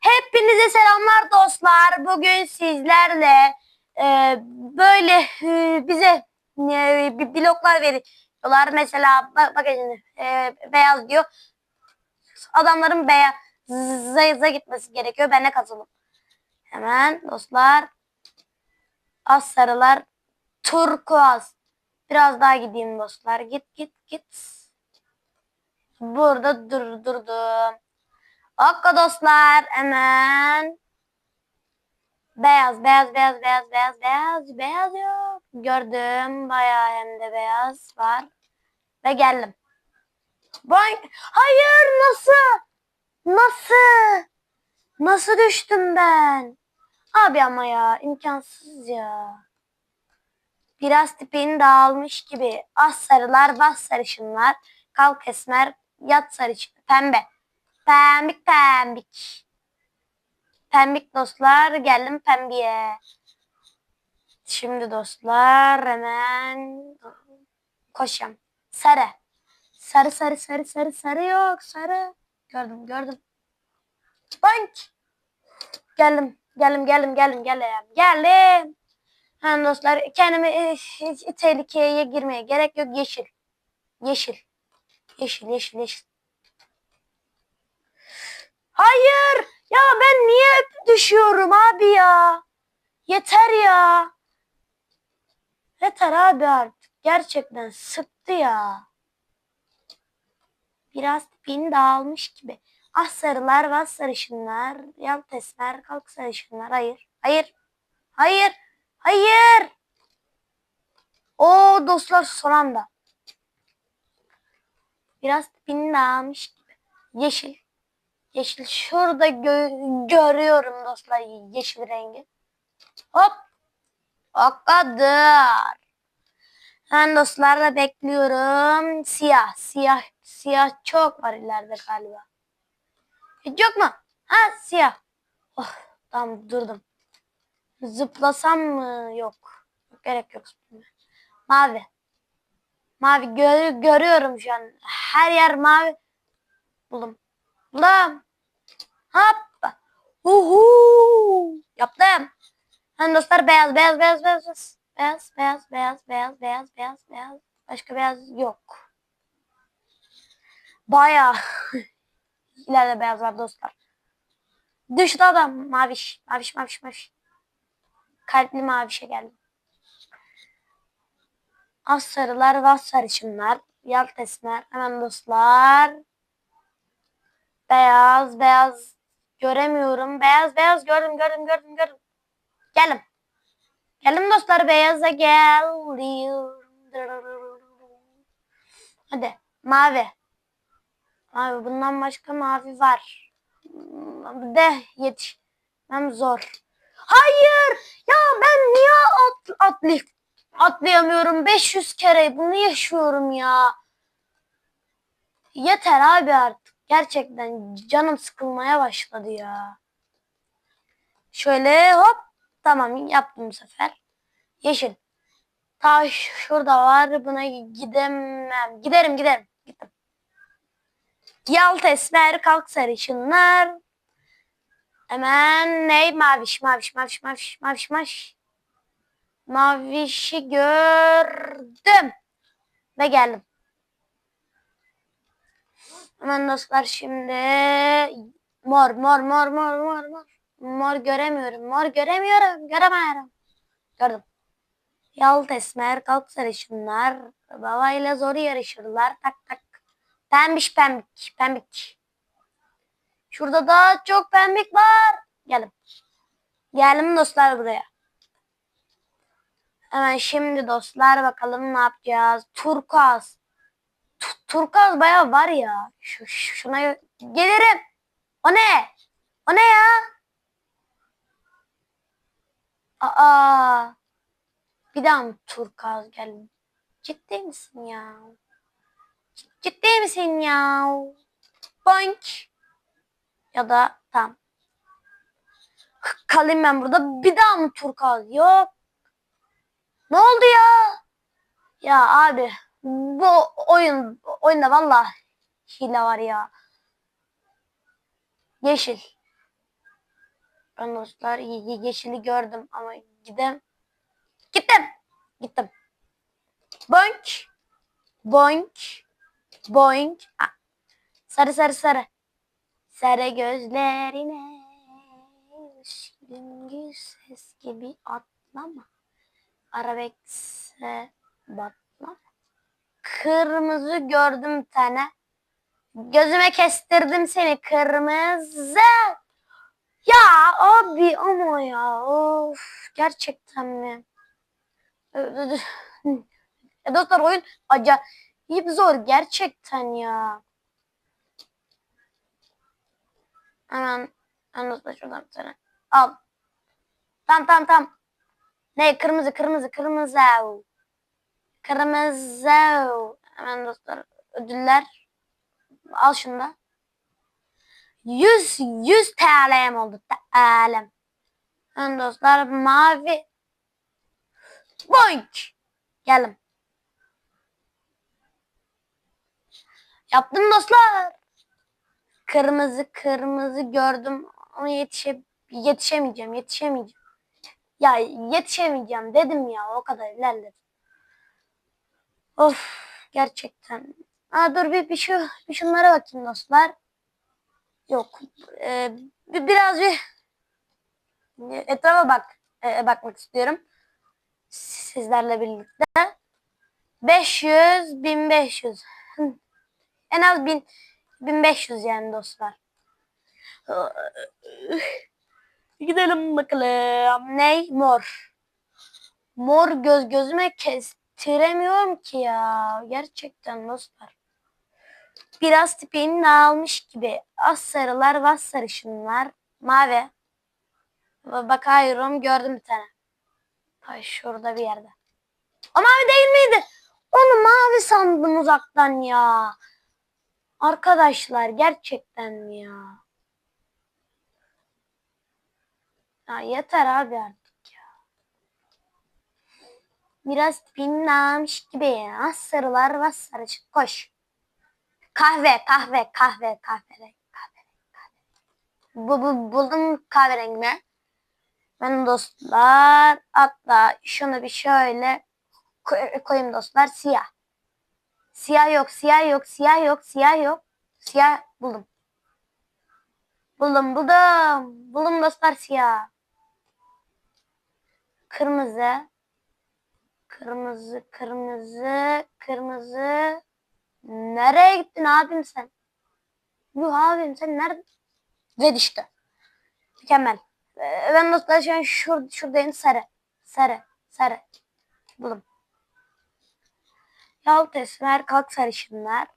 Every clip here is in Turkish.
Hepinize selamlar dostlar. Bugün sizlerle e, böyle e, bize e, bloklar veriyorlar. Mesela bak, bakın şimdi e, beyaz diyor. Adamların beyaza gitmesi gerekiyor. Ben de katılım. Hemen dostlar. Az sarılar. Turkuaz. Biraz daha gideyim dostlar. Git git git. Burada dur durdum. Okka dostlar hemen. Beyaz, beyaz, beyaz, beyaz, beyaz, beyaz, beyaz yok. Gördüm bayağı hem de beyaz var. Ve geldim. Boing. Hayır nasıl? Nasıl? Nasıl düştüm ben? Abi ama ya imkansız ya. Biraz tipin dağılmış gibi. Az sarılar, bas sarışınlar. Kalk esmer, yat sarışın, pembe. Pembik pembik. Pembik dostlar geldim pembiye. Şimdi dostlar hemen koşacağım. Sarı. Sarı sarı sarı sarı sarı yok sarı. Gördüm gördüm. Bank. Geldim geldim geldim geldim geldim geldim. Yani dostlar kendimi e, tehlikeye girmeye gerek yok yeşil. Yeşil. Yeşil yeşil yeşil. Hayır. Ya ben niye düşüyorum abi ya? Yeter ya. Yeter abi artık. Gerçekten sıktı ya. Biraz tipini dağılmış gibi. Ah sarılar, vaz sarışınlar, yalt esmer, kalk sarışınlar. Hayır, hayır, hayır, hayır. O dostlar son anda. Biraz tipini dağılmış gibi. Yeşil, Yeşil şurada gö- görüyorum dostlar yeşil rengi. Hop. O kadar. Ben dostlarla bekliyorum. Siyah. Siyah. Siyah çok var ileride galiba. Hiç yok mu? Ha siyah. Oh, tamam durdum. Zıplasam mı? Yok. Gerek yok. Mavi. Mavi gör görüyorum şu an. Her yer mavi. Buldum. Buldum. Hop. Uhu. Yaptım. Hani dostlar beyaz beyaz beyaz beyaz beyaz. Beyaz beyaz beyaz beyaz beyaz beyaz beyaz. Başka beyaz yok. Baya ileride beyaz var dostlar. Düştü adam maviş maviş maviş maviş. Kalpli mavişe geldim. Az sarılar vaz sarışınlar. Yalt esmer. Hemen dostlar. Beyaz, beyaz göremiyorum. Beyaz, beyaz gördüm, gördüm, gördüm, gördüm. Gelin. Gelin dostlar beyaza geliyorum. Hadi mavi. Mavi bundan başka mavi var. De yetişmem zor. Hayır! Ya ben niye at, atlı, atlayamıyorum? 500 kere bunu yaşıyorum ya. Yeter abi artık. Gerçekten canım sıkılmaya başladı ya. Şöyle hop. Tamam yaptım bu sefer. Yeşil. Taş şurada var. Buna gidemem. Giderim giderim. Gittim. Yalt esmer kalk sarışınlar. Hemen ne? Maviş maviş maviş maviş maviş maviş. Mavişi gördüm. Ve geldim. Hemen dostlar şimdi mor mor mor mor mor mor. Mor göremiyorum. Mor göremiyorum. Göremiyorum. Gördüm. Yalt esmer kalk sarışınlar. Babayla zor yarışırlar. Tak tak. Pembiş pembik. Pembik. Şurada da çok pembik var. Gelin. Gelin dostlar buraya. Hemen şimdi dostlar bakalım ne yapacağız. Turkuaz. Turkaz bayağı var ya. Şu, şuna gelirim. O ne? O ne ya? Aa. Bir daha mı turkaz geldi? Ciddi misin ya? Ciddi misin ya? Boink. Ya da tam. Kalayım ben burada. Bir daha mı turkaz? Yok. Ne oldu ya? Ya abi bu oyun oyunda valla hile var ya. Yeşil. Ben dostlar ye- ye- yeşili gördüm ama gidem. Gittim. Gittim. Boink. Boink. Boink. Ah. Sarı sarı sarı. Sarı gözlerine gündüz ses gibi atlama. Arabekse batlama. Kırmızı gördüm tane. Gözüme kestirdim seni kırmızı. Ya abi ama ya of gerçekten mi? Ya dostlar oyun acayip zor gerçekten ya. Hemen dostlar şuradan bir tane al. Tam tam tam. Ne kırmızı kırmızı kırmızı. Kırmızı. Hemen dostlar ödüller. Al şunu da. 100 100 TL'm oldu TL'm. Hemen dostlar mavi. Boink. Geldim. Yaptım dostlar. Kırmızı kırmızı gördüm ama yetişe, yetişemeyeceğim yetişemeyeceğim. Ya yetişemeyeceğim dedim ya o kadar ilerledim. Of gerçekten. Aa, dur bir, bir şu bir şunlara bakayım dostlar. Yok. E, bir, biraz bir etrafa bak e, bakmak istiyorum. Sizlerle birlikte. 500 1500. Hı. En az 1000 1500 yani dostlar. Gidelim bakalım. Ney? Mor. Mor göz gözüme kestiremiyorum ki ya. Gerçekten dostlar. Biraz tipini dağılmış gibi. Az sarılar, vaz sarışınlar. Mavi. Bakıyorum gördüm bir tane. Ay şurada bir yerde. O mavi değil miydi? Onu mavi sandım uzaktan ya. Arkadaşlar gerçekten ya? Ya yeter abi artık. Biraz pinlamış gibi. Az sarılar sarışık. Koş. Kahve, kahve, kahve, kahve, kahve, kahve. Bu, bu, buldum kahverengimi. Ben dostlar hatta şunu bir şöyle koy- koyayım dostlar siyah. Siyah yok, siyah yok, siyah yok, siyah yok. Siyah buldum. Buldum, buldum. Buldum dostlar siyah. Kırmızı. Kırmızı, kırmızı, kırmızı. Nereye gittin abim sen? Yuh abim sen nerede? Ve düştü. Mükemmel. Ee, ben dostlar şu an şur şuradayım sarı. Sarı, sarı. Buldum. Yalt esmer kalk sarışınlar.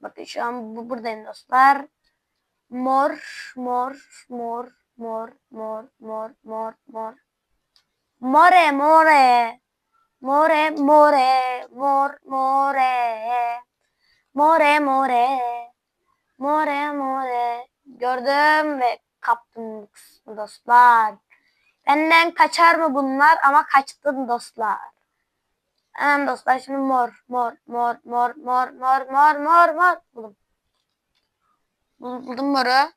Bakın şu an bu buradayım dostlar. Mor, mor, mor, mor, mor, mor, mor, mor. More, more. More, more, mor, more. More, more. More, more. Gördüm ve kaptım dostlar. Benden kaçar mı bunlar ama kaçtım dostlar. Hemen dostlar şimdi mor, mor, mor, mor, mor, mor, mor, mor, mor. Buldum. Bul- Buldum moru.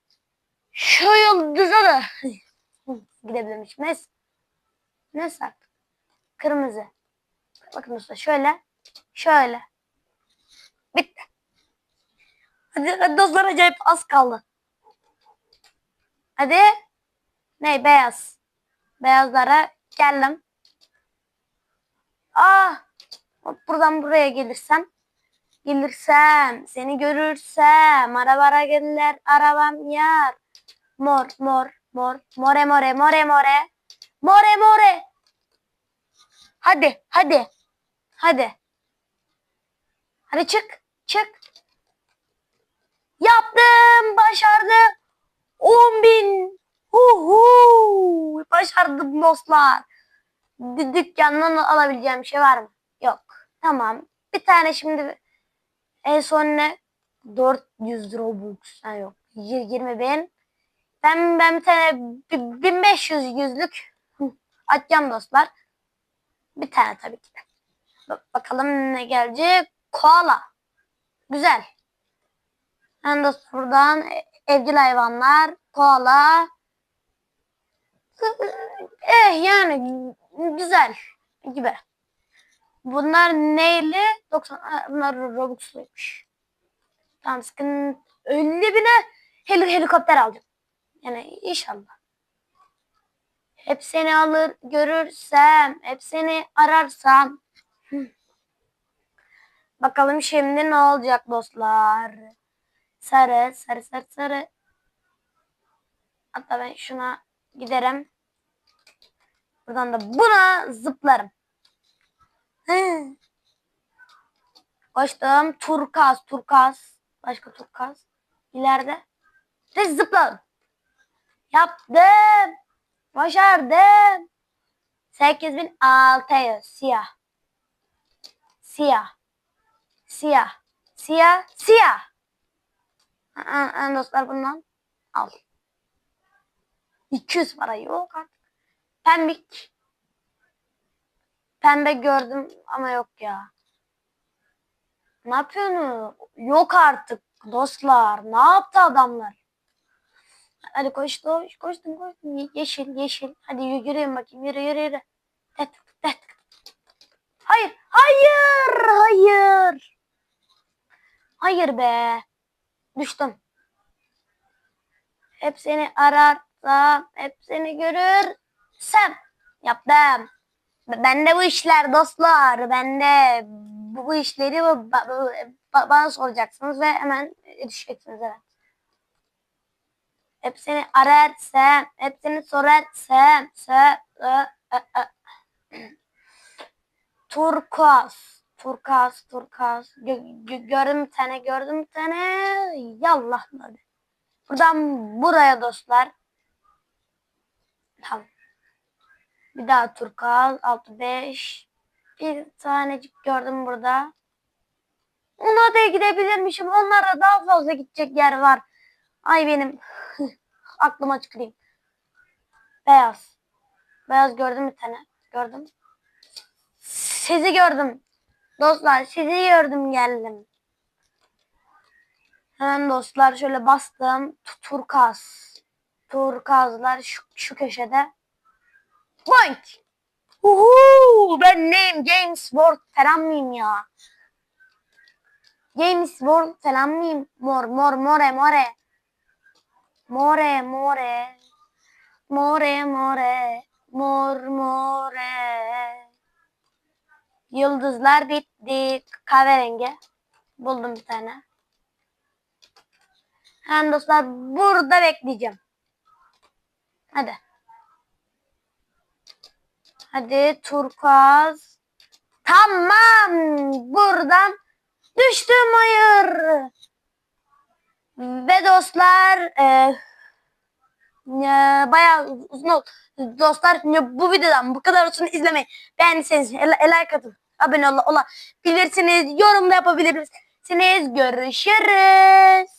Şu yıldıza da gidebilirmiş. Neyse. Neyse artık. Kırmızı. Bakın dostlar şöyle. Şöyle. Bitti. Hadi, hadi dostlar acayip az kaldı. Hadi. Ne beyaz. Beyazlara geldim. Aa, buradan buraya gelirsem. Gelirsem, seni görürsem, arabara gelirler, arabam yar. Mor, mor, mor, more, more, more, more. More, more. Hadi, hadi. Hadi. Hadi çık, çık. Yaptım, başardım. 10 bin. Uhu. Başardım dostlar. Dü- dükkandan alabileceğim şey var mı? Yok. Tamam. Bir tane şimdi en son ne? 400 Robux. Ha yok. Y- 20 bin. Ben, ben bir tane bi- 1500 yüzlük atacağım dostlar. Bir tane tabii ki de. Bak- bakalım ne gelecek. Koala. Güzel. Ben de buradan e- evcil hayvanlar. Koala. Eh yani güzel gibi. Bunlar neyle? 90 ha, bunlar Robux'luymuş. Tamam sıkıntı. 50 bine heli helikopter alacağım. Yani inşallah. Hep seni alır görürsem, hep seni ararsam. Bakalım şimdi ne olacak dostlar. Sarı, sarı, sarı, sarı. Hatta ben şuna giderim. Buradan da buna zıplarım. Koştum. Turkaz, turkaz. Başka turkaz. İleride. Ve zıpladım. Yaptım. Başardım. 8600 siyah. Siyah. Siyah. Siyah. Siyah. Ha, ha, dostlar bundan al. 200 para yok artık. Pembik. Pembe gördüm ama yok ya. Ne yapıyorsunuz? Yok artık dostlar. Ne yaptı adamlar? Hadi koş koş koştum koştum. Ye- Yeşil yeşil. Hadi yürü- yürüyün bakayım yürü yürü yürü. Det, det. Hayır hayır hayır. Hayır be. Düştüm. Hep seni ararsam, hep seni görürsem. Yaptım. Ben de bu işler dostlar. Ben de bu, işleri ba- ba- ba- bana soracaksınız ve hemen düşeceksiniz evet. Hep seni ararsam, hep seni sorarsam. Sö, ö, ö, ö. Turkuaz. Turkuaz, turkuaz. Gö- gö- gördüm bir tane, gördüm bir tane. Yallah hadi. Buradan buraya dostlar. Tamam. Bir daha turkuaz. 6 5. Bir tanecik gördüm burada. Ona da gidebilirmişim. Onlara daha fazla gidecek yer var. Ay benim aklıma tüküreyim. Beyaz. Beyaz gördüm bir tane. Gördüm. Sizi gördüm. Dostlar sizi gördüm geldim. Hemen dostlar şöyle bastım. Tu- Turkaz. Turkazlar şu, şu köşede. Point. Uhu, ben neyim? James Ward falan mıyım ya? James Ward falan mıyım? Mor mor more more. More more. More more. Mor more. Yıldızlar bitti. Kahverengi. Buldum bir tane. Hemen dostlar burada bekleyeceğim. Hadi. Hadi turkuaz. Tamam. Buradan düştüm hayır. Ve dostlar e, bayağı uzun oldu. Dostlar bu videodan bu kadar olsun izlemeyi beğendiyseniz like atın. Abone ol, olabilirsiniz. Yorum da yapabilirsiniz. Görüşürüz.